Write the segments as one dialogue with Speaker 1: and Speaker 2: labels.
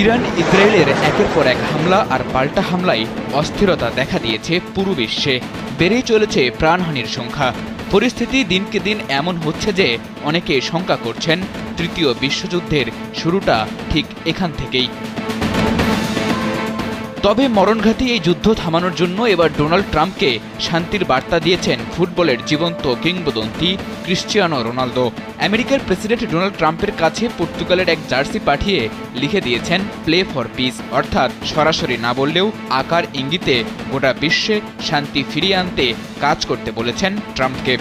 Speaker 1: Iran ইসরায়েলের একের পর এক হামলা আর পাল্টা হামলায় অস্থিরতা দেখা দিয়েছে পুরো বিশ্বে। বেড়েই চলেছে প্রাণহানির সংখ্যা। পরিস্থিতি দিনকে দিন এমন হচ্ছে যে অনেকে শঙ্কা করছেন, তৃতীয় বিশ্বযুদ্ধের শুরুটা ঠিক এখান থেকেই। তবে মরণঘাতী এই যুদ্ধ থামানোর জন্য এবার ডোনাল্ড ট্রাম্পকে শান্তির বার্তা দিয়েছেন ফুটবলের জীবন্ত কিংবদন্তি ক্রিশ্চিয়ানো রোনালদো। আমেরিকার প্রেসিডেন্ট ডোনাল্ড ট্রাম্পের কাছে পর্তুগালের এক জার্সি পাঠিয়ে লিখে দিয়েছেন, প্লে ফর পিস অর্থাৎ সরাসরি না বললেও আকার ইঙ্গিতে গোটা বিশ্বে শান্তি ফিরিয়ে আনতে কাজ করতে বলেছেন ট্রাম্পকে।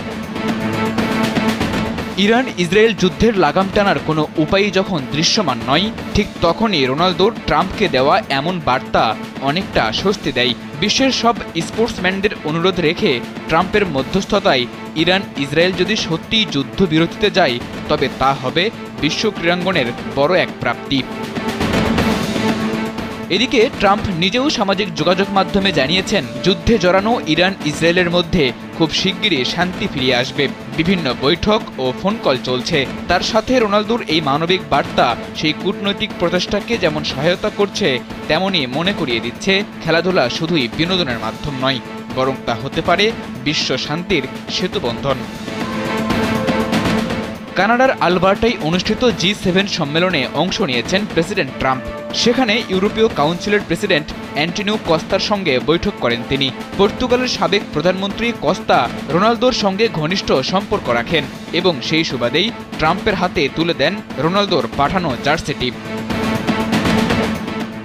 Speaker 1: ইরান ইসরায়েল যুদ্ধের লাগাম টানার কোনো উপায়ই যখন দৃশ্যমান নয়, ঠিক তখনই রোনালদোর ট্রাম্পকে দেওয়া এমন বার্তা অনেকটা স্বস্তি দেয়। বিশ্বের সব স্পোর্টসম্যানদের অনুরোধ রেখে ট্রাম্পের মধ্যস্থতায় ইরান ইসরায়েল যদি সত্যিই যুদ্ধবিরতিতে যায়, তবে তা হবে বিশ্ব ক্রীড়াঙ্গনের বড় এক প্রাপ্তি। এদিকে ট্রাম্প নিজেও সামাজিক যোগাযোগ মাধ্যমে জানিয়েছেন, যুদ্ধে জড়ানো ইরান, ইসরায়েলের মধ্যে খুব শিগগিরই শান্তি ফিরিয়ে আসবে। বিভিন্ন বৈঠক ও ফোন কল চলছে। তার সাথে রোনালদোর এই মানবিক বার্তা সেই কূটনৈতিক প্রচেষ্টাকে যেমন সহায়তা করছে, তেমনই মনে করিয়ে দিচ্ছে, খেলাধুলা শুধুই বিনোদনের মাধ্যম নয়, বরং তা হতে পারে বিশ্ব শান্তির সেতুবন্ধন। কানাডার আলবার্টায় অনুষ্ঠিত জি সেভেন সম্মেলনে অংশ নিয়েছেন প্রেসিডেন্ট ট্রাম্প। সেখানে ইউরোপীয় কাউন্সিলের প্রেসিডেন্ট অ্যান্টনিও কস্তার সঙ্গে বৈঠক করেন তিনি। পর্তুগালের সাবেক প্রধানমন্ত্রী কস্তা রোনালদোর সঙ্গে ঘনিষ্ঠ সম্পর্ক রাখেন এবং সেই সুবাদেই ট্রাম্পের হাতে তুলে দেন রোনালদোর পাঠানো জার্সিটি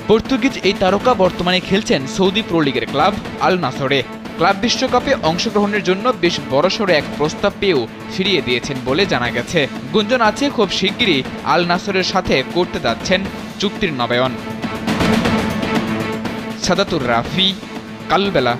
Speaker 1: পর্তুগিজ এই তারকা বর্তমানে খেলছেন সৌদি প্রো লিগের ক্লাব আল নাসরে। ক্লাব বিশ্বকাপে অংশগ্রহণের জন্য বেশ বড়সড় এক প্রস্তাব পেয়েও ফিরিয়ে দিয়েছেন বলে জানা গেছে। গুঞ্জন আছে, খুব শিগগিরই আল নাসরের সাথে করতে যাচ্ছেন চুক্তির নবায়ন। সাদাতুর রাফি, কালবেলা।